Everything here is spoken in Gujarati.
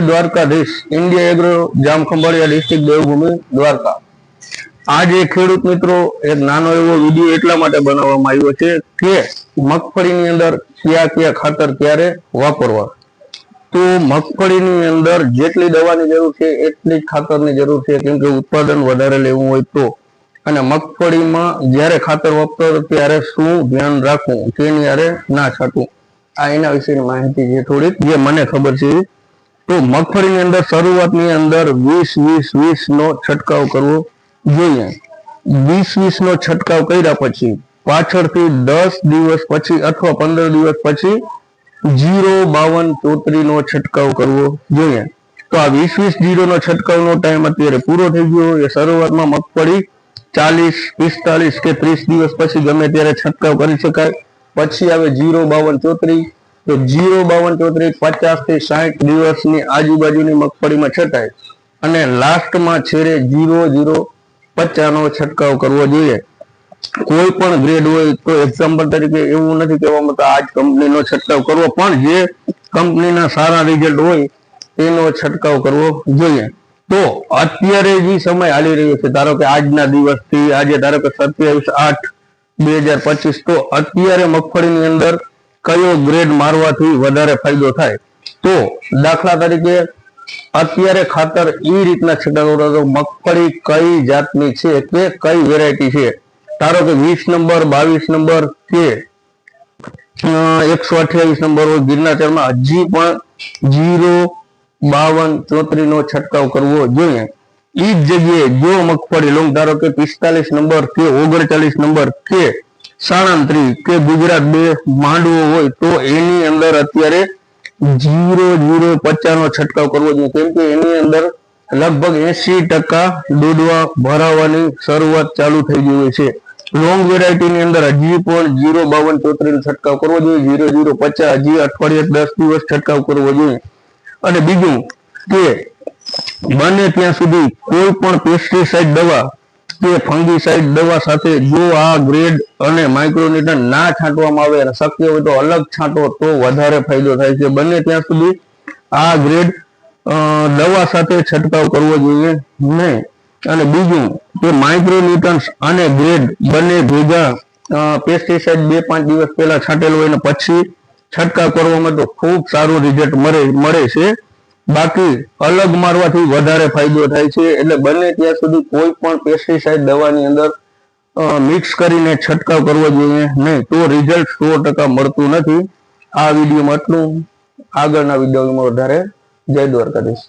Dwarkadhish, India agro, Jamkhambhaliya district Devbhumi, Dwarka. આજે ખેડૂત મિત્રો, એક નાનો એવો વીડિયો એટલા માટે બનાવવામાં આવ્યો છે કે મગફળીની અંદર કયા કયા ખાતર ક્યારે વાપરવા તો મગફળીની અંદર જેટલી દવાની જરૂર છે, એટલી જ ખાતરની જરૂર છે. કેમ કે ઉત્પાદન વધારે લેવું હોય તો. અને મગફળીમાં જ્યારે ખાતર વાપરો ત્યારે શું ધ્યાન રાખવું તેની ના છાંટવું. આ એના વિશેની માહિતી છે થોડીક, જે મને ખબર છે તો મગફળીની અંદર શરૂઆતની અંદર વીસ વીસ વીસ નો છંટકાવ કરવો જોઈએ. વીસ વીસ નો છંટકાવ કર્યા પછી પાછળથી દસ દિવસ પછી અથવા પંદર દિવસ પછી જીરો, બાવન ચોત્રી નો છંટકાવ કરવો જોઈએ. તો આ વીસ વીસ જીરો નો છંટકાવ નો ટાઈમ અત્યારે પૂરો થઈ ગયો એ શરૂઆતમાં મગફળી ચાલીસ, પિસ્તાલીસ કે ત્રીસ દિવસ પછી ગમે ત્યારે છંટકાવ કરી શકાય. પછી આવે જીરો, બાવન ચોત્રી તો જીરો, બાવન ચોત્રીસ પચાસથી સાઠ દિવસની આજુબાજુની મગફળીમાં છટાય. અને લાસ્ટમાં છેડે જીરો જીરો, પચાસનો છંટકાવ કરવો જોઈએ. કોઈ પણ ગ્રેડ હોય તો એક્ઝામ્પલ તરીકે એવું નથી કહેવામાં તો જ કંપનીનો છંટકાવ કરવો. પણ જે કંપનીના સારા રિઝલ્ટ હોય તેનો છંટકાવ કરવો જોઈએ. તો અત્યારે જે સમય હાલી રહ્યો છે, ધારો કે આજના દિવસથી આજે ધારો કે સત્યાવીસ આઠ બે હજાર પચીસ, તો અત્યારે મગફળીની અંદર કયો ગ્રેડ મારવાથી વધારે ફાયદો થાય? તો દાખલા તરીકે અત્યારે ખાતર એ રીતના કરો તો મગફળી કઈ જાતની છે કે કઈ વેરાયટી છે? ધારો કે વીસ નંબર, બાવીસ નંબર કે એકસો અઠ્યાવીસ નંબર હોય ગિરનાચરમાં હજી પણ જીરો, બાવન ચોત્રીસ નો છંટકાવ કરવો જોઈએ. એ જ જગ્યાએ જો મગફળી લોંગ ધારો કે પિસ્તાલીસ નંબર કે ઓગણચાલીસ નંબર કે સાળંત્રી કે ગુજરાત બે માંડવો હોય તો એની અંદર અત્યારે જીરો જીરો પચાસ નો છંટકાવ કરવો જોઈએ. કેમ કે એની અંદર લગભગ એસી ટકા દોડવા ભરાવાની શરૂઆત ચાલુ થઈ ગઈ હોય છે. લોંગ વેરાયટી ની અંદર હજી પણ જીરો બાવન ચોત્રીસ છંટકાવ કરવો જોઈએ. જીરો જીરો પચાસ હજી અઠવાડિયે દસ દિવસ છંટકાવ કરવો જોઈએ. અને બીજું કે બને ત્યાં સુધી કોઈ પણ પેસ્ટિસાઇડ દવા કે ફંગીસાઇડ દવા સાથે જો આ ગ્રેડ અને માઇક્રોનિટન ના છાંટવામાં આવે અને શક્ય હોય તો અલગ છાંટો તો વધારે ફાયદો થાય છે. બને ત્યાં સુધી આ ગ્રેડ દવા સાથે છંટકાવ કરવો જોઈએ નહીં. અને બીજું કે માઇક્રોન્યુટન્સ અને ગ્રેડ બંને ભેગા પેસ્ટિસાઇડ બે પાંચ દિવસ પહેલા છાંટેલું હોય ને પછી છંટકાવ કરવામાં તો ખૂબ સારું રિઝલ્ટ મળે મળે છે. બાકી અલગ મારવાથી વધારે ફાયદો થાય છે. એટલે બને ત્યાં સુધી કોઈ પણ પેસ્ટિસાઇડ દવાની અંદર મિક્સ કરીને છંટકાવ કરવો જોઈએ. નહીં તો રિઝલ્ટ સો ટકા મળતું નથી. આ વિડીયોમાં આટલું. આગળના વિડીયોમાં વધારે જય દ્વારકાધીશ.